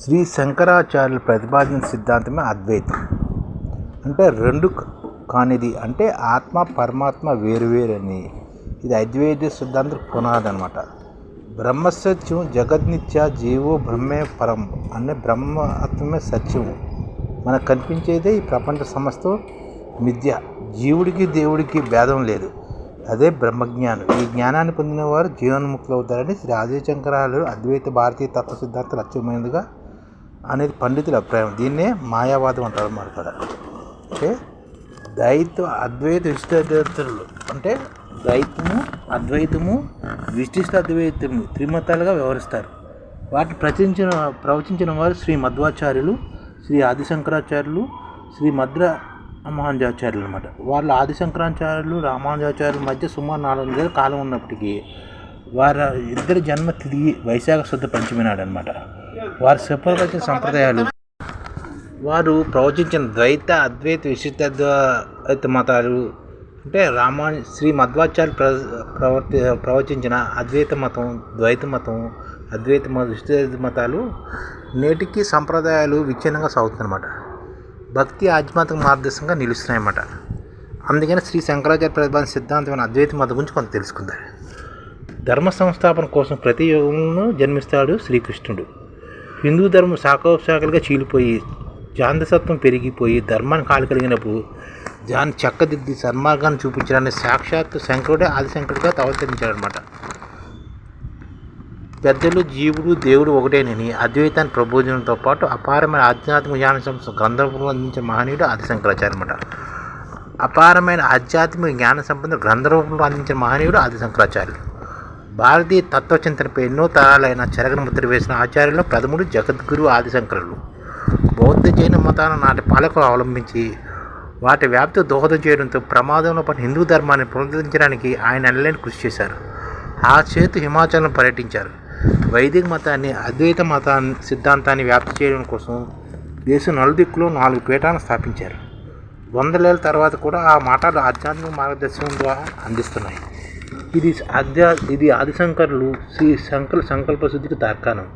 శ్రీ శంకరాచార్యులు ప్రతిపాదించిన సిద్ధాంతమే అద్వైతం. అంటే రెండు కానిది అంటే ఆత్మ పరమాత్మ వేరువేరని ఇది అద్వైత సిద్ధాంతం పునాది అనమాట బ్రహ్మసత్యం జగద్నిత్య జీవో బ్రహ్మే పరం అనే బ్రహ్మత్వమే సత్యం మనకు కనిపించేదే ఈ ప్రపంచ సమస్తం మిథ్య. జీవుడికి దేవుడికి భేదం లేదు. అదే బ్రహ్మజ్ఞానం. ఈ జ్ఞానాన్ని పొందిన వారు జీవన్ముక్తులు అవుతారని శ్రీ ఆదిశంకరాలు అద్వైత భారతీయ తత్వ సిద్ధాంత లక్ష్యమైనదిగా అనేది పండితుల అభిప్రాయం. దీన్నే మాయావాదం అంటారు అన్నమాట కదా అంటే ద్వైత అద్వైత విశిష్టాద్వైతులు అంటే ద్వైతము అద్వైతము విశిష్ట అద్వైతము త్రిమతాలుగా వ్యవహరిస్తారు. వాటిని ప్రచురించిన ప్రవచించిన వారు శ్రీ మధ్వాచార్యులు శ్రీ ఆదిశంకరాచార్యులు శ్రీ మద్ర రామానుజాచార్యులు అనమాట వాళ్ళు ఆదిశంకరాచార్యులు రామానుజాచార్యుల మధ్య సుమారు నాలుగు వందల కాలం ఉన్నప్పటికీ వారి ఇద్దరి జన్మ తిరిగి వైశాఖ శుద్ధ పంచమి నాడు అనమాట వారి చెప్పవలసిన సంప్రదాయాలు. వారు ప్రవచించిన ద్వైత అద్వైత విశిష్టాద్వైత మతాలు అంటే రామా శ్రీ మధ్వాచార్య ప్ర ప్రవర్తి ప్రవచించిన అద్వైత మతం ద్వైత మతం అద్వైత మత విశిష్ట మతాలు నేటికి సంప్రదాయాలు విచ్ఛిన్నంగా సాగుతుందన్నమాట భక్తి ఆధ్యాత్మిక మార్గదర్శకంగా నిలుస్తున్నాయన్నమాట. అందుకని శ్రీ శంకరాచార్య ప్రతిపాదన సిద్ధాంతమైన అద్వైత మతం గురించి కొంత తెలుసుకుందాం. ధర్మ సంస్థాపన కోసం ప్రతి యుగంలో జన్మిస్తాడు శ్రీకృష్ణుడు. హిందూ ధర్మం శాఖోపశాఖలుగా చీలిపోయి జాంధసత్వం పెరిగిపోయి ధర్మాన్ని కాలు కలిగినప్పుడు జాన్ చక్కదిద్ది సన్మార్గాన్ని చూపించడాన్ని సాక్షాత్ శంకరుడే ఆదిశంకరుడిగా అవతరించాడనమాట పెద్దలు జీవుడు దేవుడు ఒకటేనని అద్వైతాన్ని ప్రబోధనతో పాటు అపారమైన ఆధ్యాత్మిక జ్ఞాన సంస్థ గ్రంథరూపంలో అందించిన మహనీయుడు ఆదిశంకరాచార్య అనమాట అపారమైన ఆధ్యాత్మిక జ్ఞాన సంపద గ్రంథరూపంలో అందించిన మహనీయుడు ఆదిశంకరాచార్యులు భారతీయ తత్వచింతనపై ఎన్నో తరాలైన చెరగని ముద్ర వేసిన ఆచార్యుల్లో ప్రథముడు జగద్గురు ఆదిశంకరులు. బౌద్ధ జైన మతాన్ని నాటి పాలకులు అవలంబించి వాటి వ్యాప్తి దోహదం చేయడంతో ప్రమాదంలో పడిన హిందూ ధర్మాన్ని పునరుద్ధరించడానికి ఆయన ఎనలేని కృషి చేశారు. ఆ చేతు హిమాచలం పర్యటించారు. వైదిక మతాన్ని అద్వైత మతాన్ని సిద్ధాంతాన్ని వ్యాప్తి చేయడం కోసం దేశం నలుదిక్కులో నాలుగు పీఠాలను స్థాపించారు. వందలేళ్ళ తర్వాత కూడా ఆ మాటలు ఆధ్యాత్మిక మార్గదర్శనం ద్వారా అందిస్తున్నాయి. ఇది ఆధ్యా ఇది ఆదిశంకరులు శ్రీ శంకర సంకల్ప శుద్ధికి తార్కాణం.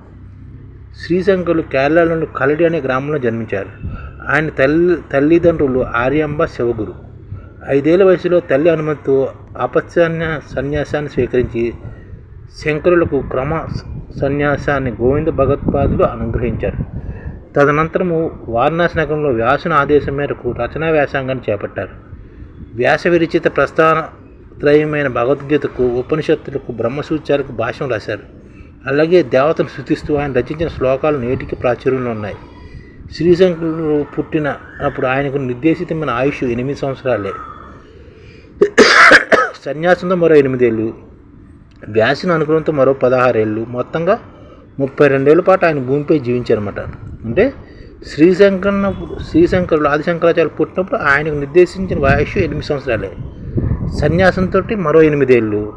శ్రీశంకరులు కేరళలోని కలడి అనే గ్రామంలో జన్మించారు. ఆయన తల్లి తల్లిదండ్రులు ఆర్యాంబ శివగురు. ఐదేళ్ళ వయసులో తల్లి అనుమతితో అపత్సన్య సన్యాసాన్ని స్వీకరించి శంకరులకు క్రమ సన్యాసాన్ని గోవింద భగవత్పాదులు అనుగ్రహించారు. తదనంతరము వారణాసి నగరంలో వ్యాసుని ఆదేశం మేరకు రచనా వ్యాసంగాన్ని చేపట్టారు. వ్యాస విరచిత ప్రస్థాన త్రయమైన భగవద్గీతకు ఉపనిషత్తులకు బ్రహ్మసూత్రాలకు భాష్యం రాశారు. అలాగే దేవతను శృతిస్తూ ఆయన రచించిన శ్లోకాలు నేటికి ప్రాచుర్యంలో ఉన్నాయి. శ్రీశంకరుడు పుట్టిన అప్పుడు ఆయనకు నిర్దేశితమైన ఆయుష్ ఎనిమిది సంవత్సరాలే. సన్యాసంతో మరో ఎనిమిదేళ్ళు వ్యాసిన అనుగ్రహంతో మరో పదహారేళ్ళు మొత్తంగా ముప్పై రెండేళ్ళ పాటు ఆయన భూమిపై జీవించారన్నమాట. అంటే శ్రీశంకర శ్రీశంకరుడు ఆదిశంకరాచార్య పుట్టినప్పుడు ఆయనకు నిర్దేశించిన ఆయుష్ ఎనిమిది సంవత్సరాలే. సన్యాసంతో మరో ఎనిమిదేళ్ళు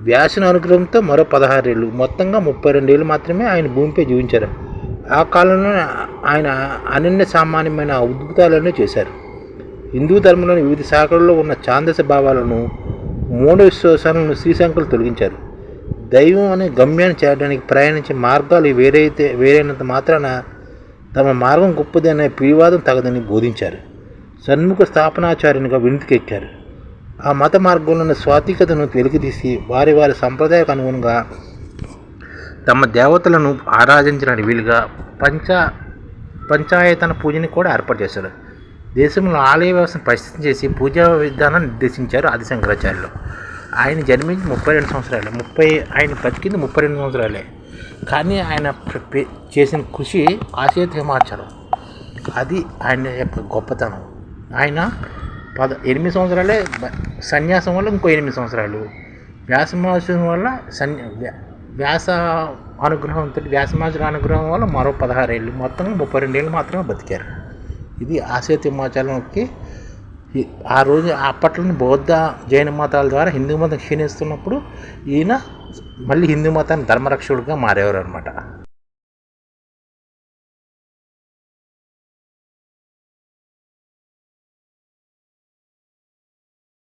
వ్యాసిన అనుగ్రహంతో మరో పదహారేళ్ళు మొత్తంగా ముప్పై రెండేళ్ళు మాత్రమే ఆయన భూమిపై జీవించారు. ఆ కాలంలో ఆయన అనన్య సామాన్యమైన ఉద్భుతాలను చేశారు. హిందూ ధర్మంలోని వివిధ శాఖల్లో ఉన్న ఛాందస భావాలను మూఢ విశ్వాసాలను శ్రీశంకులు తొలగించారు. దైవం అనే గమ్యాన్ని చేరడానికి ప్రయాణించే మార్గాలు వేరైతే వేరైనంత మాత్రాన తమ మార్గం గొప్పది అనే ప్రియవాదం తగదని బోధించారు. సన్ముఖ స్థాపనాచార్యునిగా వెనుతికెక్కారు. ఆ మత మార్గంలో ఉన్న స్వాతికతను వెలికితీసి వారి వారి సంప్రదాయకు అనుగుణంగా తమ దేవతలను ఆరాధించడానికి వీలుగా పంచ పంచాయతన పూజని కూడా ఏర్పాటు చేశారు. దేశంలో ఆలయ వ్యవస్థను పరిస్థితి చేసి పూజా విధానాన్ని నిర్దేశించారు ఆదిశంకరాచార్యులు. ఆయన జన్మించి ముప్పై రెండు సంవత్సరాలే. ముప్పై ఆయన బతికింది ముప్పై రెండు సంవత్సరాలే. కానీ ఆయన చేసిన కృషి ఆశయ హిమాచలం అది ఆయన యొక్క గొప్పతనం. ఆయన పద ఎనిమిది సంవత్సరాలే సన్యాసం వల్ల ఇంకో ఎనిమిది సంవత్సరాలు. వ్యాసమాసం వల్ల సన్య వ్యా- వ్యాస అనుగ్రహంతో వ్యాసమాచుల అనుగ్రహం వల్ల మరో పదహారేళ్ళు మొత్తం ముప్పై రెండేళ్ళు మాత్రమే బతికారు. ఇది ఆశయత హిమాచలంకి ఆ రోజు అప్పట్లోని బౌద్ధ జైన మతాల ద్వారా హిందూ మతం క్షీణిస్తున్నప్పుడు ఈయన మళ్ళీ హిందూ మతాన్ని ధర్మరక్షకుడిగా మారేవారు అనమాట